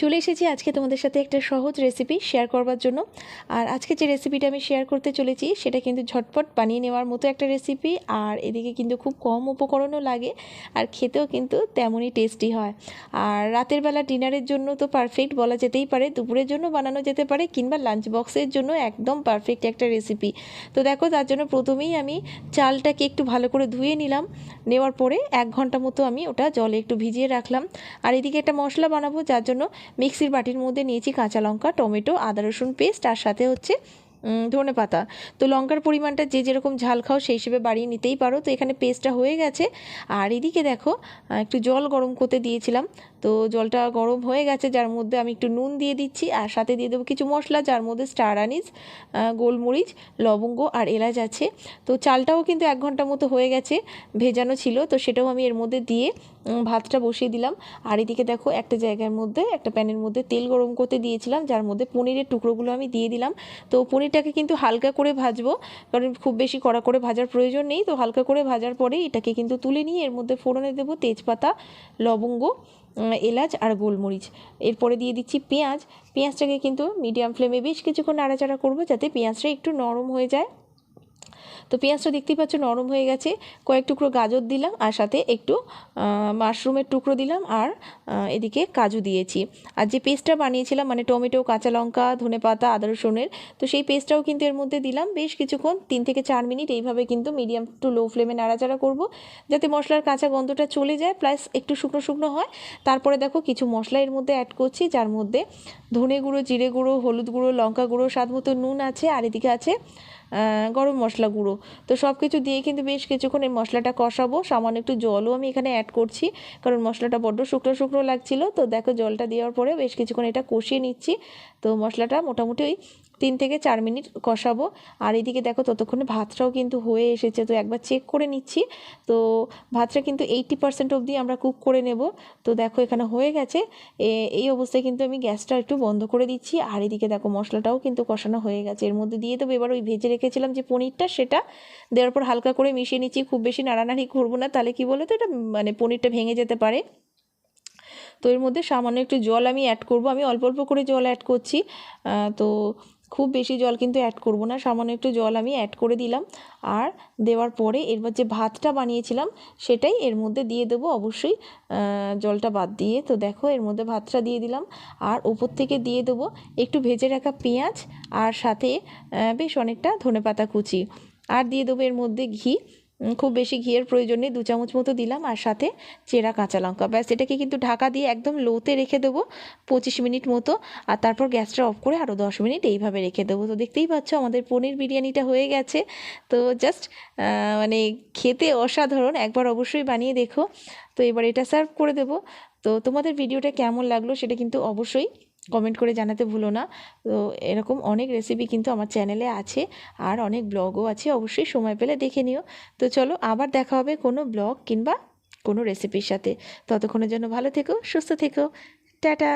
চলে এসেছি আজকে তোমাদের সাথে একটা সহজ রেসিপি শেয়ার করবার জন্য। আর আজকে যে রেসিপিটা আমি শেয়ার করতে চলেছি, সেটা কিন্তু ঝটপট বানিয়ে নেওয়ার মতো একটা রেসিপি আর এদিকে কিন্তু খুব কম উপকরণও লাগে, আর খেতেও কিন্তু তেমনই টেস্টি হয়। আর রাতের বেলা ডিনারের জন্য তো পারফেক্ট বলা যেতেই পারে, দুপুরের জন্য বানানো যেতে পারে, কিংবা লাঞ্চ বক্সের জন্য একদম পারফেক্ট একটা রেসিপি তো দেখো, তার জন্য প্রথমেই আমি চালটাকে একটু ভালো করে ধুয়ে নিলাম, নেওয়ার পরে এক ঘণ্টা মতো আমি ওটা জলে একটু ভিজিয়ে রাখলাম। আর এদিকে একটা মশলা বানাবো, যার জন্য মিক্সির বাটির মধ্যে নিয়েছি কাঁচা লঙ্কা, টমেটো, আদা রসুন পেস্ট আর সাথে হচ্ছে ধনে পাতা। তো লঙ্কার পরিমাণটা যে যেরকম ঝাল খাও সেই হিসেবে বাড়িয়ে নিতেই পারো। তো এখানে পেস্টটা হয়ে গেছে। আর এদিকে দেখো একটু জল গরম করতে দিয়েছিলাম। তো জলটা গরম হয়ে গেছে, যার মধ্যে আমি একটু নুন দিয়ে দিচ্ছি। আর সাথে দিয়ে দেবো কিছু মশলা, যার মধ্যে স্টার আনিস গোলমরিচ, লবঙ্গ আর এলাচ আছে। তো চালটাও কিন্তু এক ঘণ্টা মতো হয়ে গেছে, ভেজানো ছিল। তো সেটাও আমি এর মধ্যে দিয়ে ভাতটা বসিয়ে দিলাম। আর এদিকে দেখো একটা জায়গার মধ্যে, একটা প্যানের মধ্যে তেল গরম করতে দিয়েছিলাম, যার মধ্যে পনিরের টুকরোগুলো আমি দিয়ে দিলাম। তো পনিরটাকে কিন্তু হালকা করে ভাজবো, কারণ খুব বেশি কড়া করে ভাজার প্রয়োজন নেই। তো হালকা করে ভাজার পরে এটাকে কিন্তু তুলে নিয়ে এর মধ্যে ফোড়নে দেবো তেজপাতা, লবঙ্গ এলাচ আর গোলমরিচ। এরপরে দিয়ে দিচ্ছি পেঁয়াজ। পেঁয়াজটাকে কিন্তু মিডিয়াম ফ্লেমে বেশ কিছুক্ষণ নাড়াচাড়া করব যাতে পেঁয়াজটা একটু নরম হয়ে যায়। তো পেঁয়াজটা দেখতেই পাচ্ছ নরম হয়ে গেছে। কয়েক টুকরো গাজর দিলাম আর সাথে একটু মাশরুমের টুকরো দিলাম আর এদিকে কাজু দিয়েছি। আর যে পেস্টটা বানিয়েছিলাম মানে টমেটো, কাঁচা লঙ্কা, ধনে পাতা, আদা, রসুনের, তো সেই পেস্টটাও কিন্তু এর মধ্যে দিলাম। বেশ কিছুক্ষণ, তিন থেকে চার মিনিট এইভাবে কিন্তু মিডিয়াম টু লো ফ্লেমে নাড়াচাড়া করব, যাতে মশলার কাঁচা গন্ধটা চলে যায়, প্লাস একটু শুকনো শুকনো হয়। তারপরে দেখো কিছু মশলা এর মধ্যে অ্যাড করছি, যার মধ্যে ধনে গুঁড়ো, জিরে গুঁড়ো, হলুদ গুঁড়ো, লঙ্কা গুঁড়ো, স্বাদ মতো নুন আছে, আর এদিকে আছে গরম মশলা গুঁড়ো। তো সব কিছু দিয়ে কিন্তু বেশ কিছুক্ষণ এই মশলাটা কষাবো। সামান্য একটু জলও আমি এখানে অ্যাড করছি, কারণ মশলাটা বড্ড শুকনো শুকনো লাগছিল। তো দেখো জলটা দেওয়ার পরে বেশ কিছুক্ষণ এটা কষিয়ে নিচ্ছি। তো মশলাটা মোটামুটি ওই তিন থেকে চার মিনিট কষাবো। আর এদিকে দেখো ততক্ষণে ভাতটাও কিন্তু হয়ে এসেছে, তো একবার চেক করে নিচ্ছি। তো ভাতটা কিন্তু এইটটি পার্সেন্ট অবধি আমরা কুক করে নেব। তো দেখো এখানে হয়ে গেছে। এই অবস্থায় কিন্তু আমি গ্যাসটা একটু বন্ধ করে দিচ্ছি। আর এদিকে দেখো মশলাটাও কিন্তু কষানো হয়ে গেছে। এর মধ্যে দিয়ে দেবো এবার ওই ভেজে রেখেছিলাম যে পনিরটা, সেটা দেওয়ার পর হালকা করে মিশিয়ে নিচ্ছি। খুব বেশি নাড়ানাড়ি করব না। তাহলে কি বলো তো এটা মানে পনিরটা ভেঙে যেতে পারে। তো এর মধ্যে সামান্য একটু জল আমি অ্যাড করব। আমি অল্প অল্প করে জল অ্যাড করছি। তো খুব বেশি জল কিন্তু অ্যাড করব না, সামান্য একটু জল আমি অ্যাড করে দিলাম। আর দেওয়ার পরে এরপর যে ভাতটা বানিয়েছিলাম, সেটাই এর মধ্যে দিয়ে দেবো। অবশ্যই জলটা বাদ দিয়ে। তো দেখো, এর মধ্যে ভাতটা দিয়ে দিলাম। আর ওপর থেকে দিয়ে দেবো একটু ভেজে রাখা পেঁয়াজ আর সাথে বেশ অনেকটা ধনে পাতা কুচি। আর দিয়ে দেবো এর মধ্যে ঘি। খুব বেশি ঘিয়ের প্রয়োজন নেই, দু চামচ মতো দিলাম, আর সাথে চেরা কাঁচা লঙ্কা। ব্যাস, এটাকে কিন্তু ঢাকা দিয়ে একদম লোতে রেখে দেবো পঁচিশ মিনিট মতো, আর তারপর গ্যাসটা অফ করে আরও দশ মিনিট এইভাবে রেখে দেবো। তো দেখতেই পাচ্ছ, আমাদের পনির বিরিয়ানিটা হয়ে গেছে। তো জাস্ট মানে খেতে অসাধারণ, একবার অবশ্যই বানিয়ে দেখো। তো এবার এটা সার্ভ করে দেবো। তো তোমাদের ভিডিওটা কেমন লাগল সেটা কিন্তু অবশ্যই কমেন্ট করে জানাতে ভুলো না। তো এরকম অনেক রেসিপি কিন্তু আমার চ্যানেলে আছে আর অনেক ব্লগও আছে, অবশ্যই সময় পেলে দেখে নিও। তো চলো আবার দেখা হবে কোনো ব্লগ কিংবা কোনো রেসিপির সাথে। ততক্ষণের জন্য ভালো থেকো, সুস্থ থেকো। টাটা!